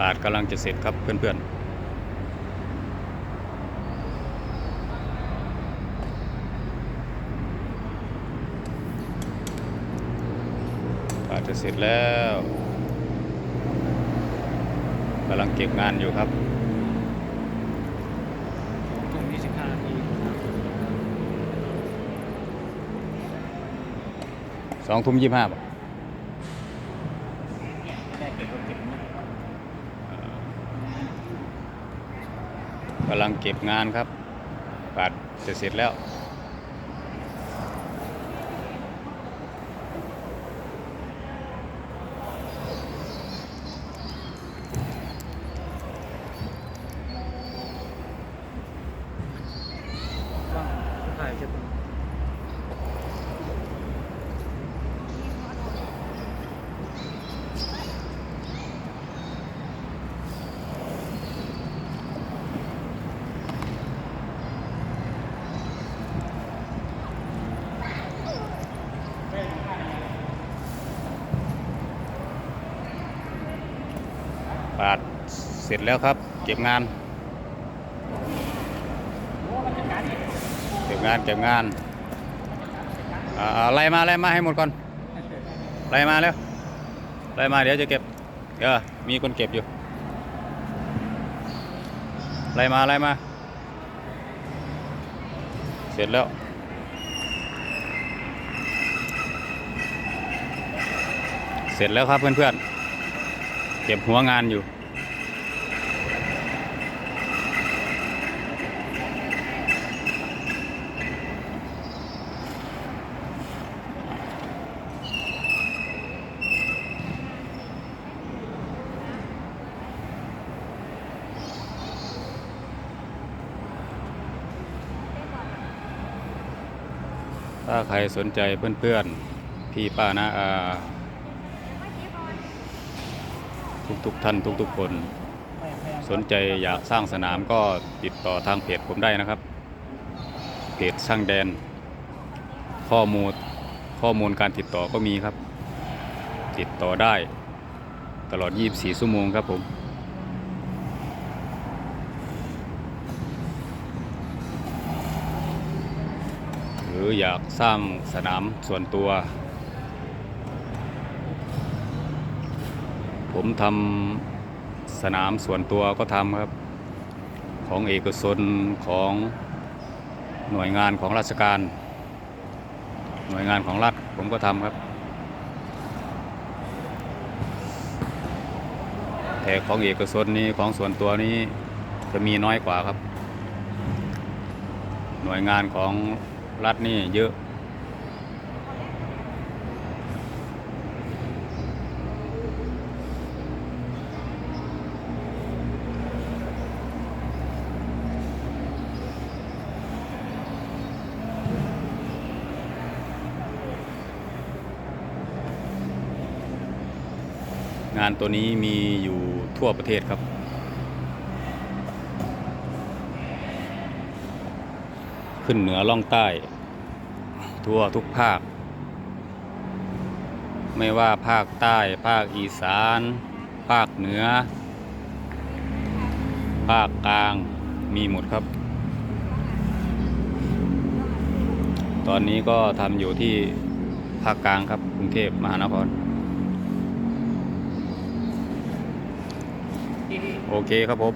ปาดกำลังจะเสร็จครับเพื่อนๆปาดจะเสร็จแล้วกำลังเก็บงานอยู่ครับทุ่มยี่สิบห้านาทีสองทุ่มยี่ห้าบได้เก็บรถเก็บนี่ กำลังเก็บงานครับปัดจะเสร็จแล้ว ปาดเสร็จแล้วครับ เก็บงาน เก็บงานเก็บงานอ่าไล่มาไล่มาให้หมดก่อนไล่มาแล้วไล่มาเดี๋ยวจะเก็บเดี๋ยวมีคนเก็บอยู่ไล่มาไล่มา เสร็จแล้วเสร็จแล้วครับเพื่อนๆ เก็บหัวงานอยู่ ถ้าใครสนใจเพื่อนๆ พี่ป้านะอา ทุกๆท่านทุกๆคน สนใจอยากสร้างสนามก็ติดต่อทางเพจผมได้นะครับ เพจช่างแดน ข้อมูลข้อมูลการติดต่อก็มีครับ ติดต่อได้ตลอด 24 ชั่วโมงครับผมหรืออยากสร้างสนามส่วนตัว ผมทำสนามส่วนตัวก็ทำครับ ของเอกชนของหน่วยงานของราชการ หน่วยงานของรัฐผมก็ทำครับ แต่ของเอกชนนี้ของส่วนตัวนี้จะมีน้อยกว่าครับ หน่วยงานของรัฐนี่เยอะ งานตัวนี้มีอยู่ทั่วประเทศครับ ขึ้นเหนือล่องใต้ ทั่วทุกภาค ไม่ว่าภาคใต้ ภาคอีสาน ภาคเหนือ ภาคกลางมีหมดครับ ตอนนี้ก็ทำอยู่ที่ภาคกลางครับกรุงเทพมหานคร โอเคครับผม